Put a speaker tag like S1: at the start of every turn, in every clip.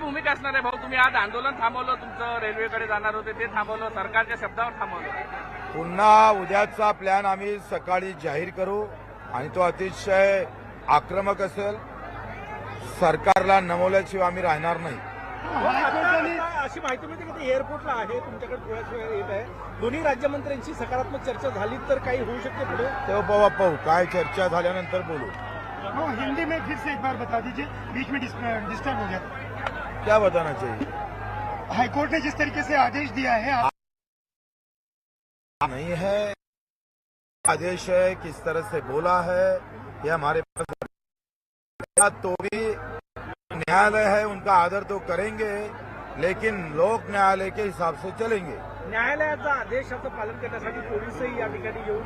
S1: भूमिका असणार आहे भाऊ. तुम्ही आज आंदोलन थांबवलं तुमचं रेल्वेकडे जाणार होते ते थांबवलं सरकारच्या शब्दावर थांबवलं.
S2: पुन्हा उद्याचा प्लॅन आम्ही सकाळी जाहीर करू आणि तो अतिशय आक्रमक असेल. सरकारला नमवल्याशिवाय आम्ही राहणार नाही.
S3: अशी माहिती मिळते की ते एअरपोर्टला आहे तुमच्याकडे थोड्याच वेळ येत आहे. दोन्ही राज्यमंत्र्यांची सकारात्मक चर्चा झाली तर काही होऊ शकते पुढे?
S2: तेव्हा पाहू पाहू काय चर्चा झाल्यानंतर बोलू.
S4: वो हिंदी में फिर से एक बार बता दीजिए. बीच में डिस्टर्ब हो गया.
S2: क्या बताना चाहिए?
S4: हाईकोर्ट ने जिस तरीके से आदेश दिया है आप
S2: नहीं है। आदेश है किस तरह से बोला है ये हमारे पास तो भी न्यायालय है उनका आदर तो करेंगे। लेकिन लोक न्यायालय के हिसाब से चलेंगे।
S3: न्यायालयाचा आदेशाचं पालन करण्यासाठी पोलीसही या ठिकाणी येऊन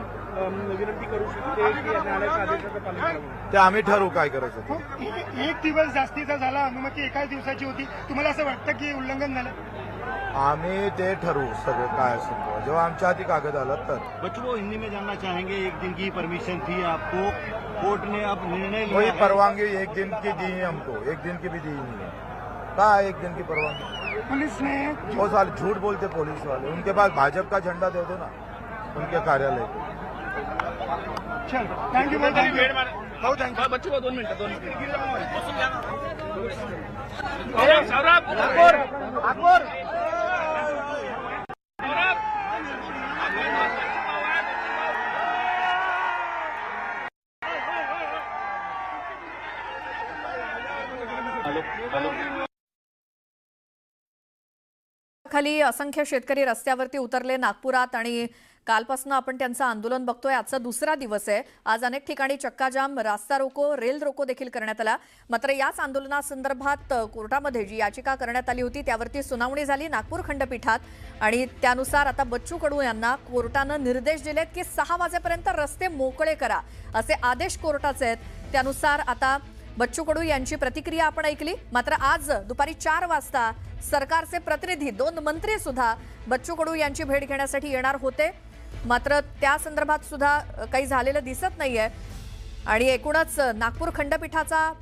S3: विनंती करू शकते की या न्यायालयाच्या आदेशाचं पालन करावं.
S2: ते आम्ही ठरवू काय करायचं ते.
S4: हो, एक एक दिवस जास्तीचा झाला अनुमती एकाच दिवसाची होती. तुम्हाला असं वाटतं की उल्लंघन झालं?
S2: आम्ही ते ठरवू सगळं काय असेल ते. जेव्हा आमच्या हाती कागद आलं तर.
S5: बच्चों को हिंदी में जानना चाहेंगे एक दिन की परमिशन थी आपको? कोर्ट ने अब निर्णय
S2: कोई
S5: लिया है।
S2: परवानगी एक दिन की दी है हमको एक दिन की भी दी नहीं है। कहा है एक दिन की परवानगी
S4: पुलिस ने
S2: वो साल झूठ बोलते पुलिस वाले। उनके पास भाजपा का झंडा दे दो ना उनके कार्यालय को
S4: भाऊ थँक्यू
S1: बच्चू भाऊ दोन मिनिटं दोन मिनिटं। सौरभ सौरभ! अकबर! अकबर!
S6: खाली असंख्य शेतकरी रस्त्यावरती उतरले नागपुरात आणि कालपासून आपण त्यांचं आंदोलन बघतोय. आजचा दुसरा दिवस आहे. आज अनेक ठिकाणी चक्काजाम रास्ता रोको रेल रोको देखील करण्यात आला. मात्र याच आंदोलनासंदर्भात कोर्टामध्ये जी याचिका करण्यात आली होती त्यावरती सुनावणी झाली नागपूर खंडपीठात आणि त्यानुसार आता बच्चू कडू यांना कोर्टानं निर्देश दिलेत की सहा वाजेपर्यंत रस्ते मोकळे करा असे आदेश कोर्टाचे आहेत. त्यानुसार आता बच्चू कडू यांची प्रतिक्रिया आपण ऐकली. मात्र आज दुपारी चार वाजता सरकारचे प्रतिनिधी दोन मंत्री सुद्धा बच्चू कडू यांची भेट घेण्यासाठी येणार होते. मात्र त्या संदर्भात सुद्धा काही झालेलं दिसत नाहीये. आणि एकूणच नागपूर खंडपीठाचा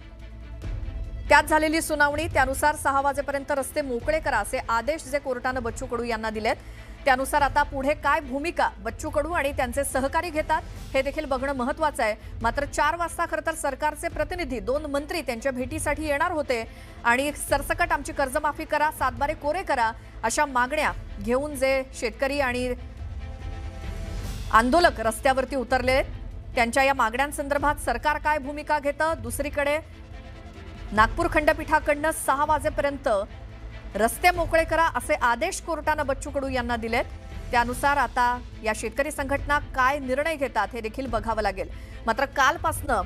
S6: त्यात झालेली सुनावणी त्यानुसार सहा वाजेपर्यंत रस्ते मोकळे करा असे आदेश जे कोर्टानं बच्चू कडू यांना दिलेत. त्यानुसार आता पुढे काय भूमिका बच्चू कडू आणि त्यांचे सहकारी घेतात हे देखील बघणं महत्वाचं आहे. मात्र चार वाजता खरं तर सरकारचे प्रतिनिधी दोन मंत्री त्यांच्या भेटीसाठी येणार होते. आणि सरसकट आमची कर्जमाफी करा सातबारे कोरे करा अशा मागण्या घेऊन जे शेतकरी आणि आंदोलक रस्त्यावरती उतरले त्यांच्या या मागण्यांसंदर्भात सरकार काय भूमिका घेतं? दुसरीकडे नागपूर खंडपीठाकडनं सहा वाजेपर्यंत रस्ते मोकळे करा असे आदेश कोर्टानं बच्चू कडू यांना दिलेत. त्यानुसार आता या शेतकरी संघटना काय निर्णय घेतात हे देखील बघावं लागेल. मात्र कालपासनं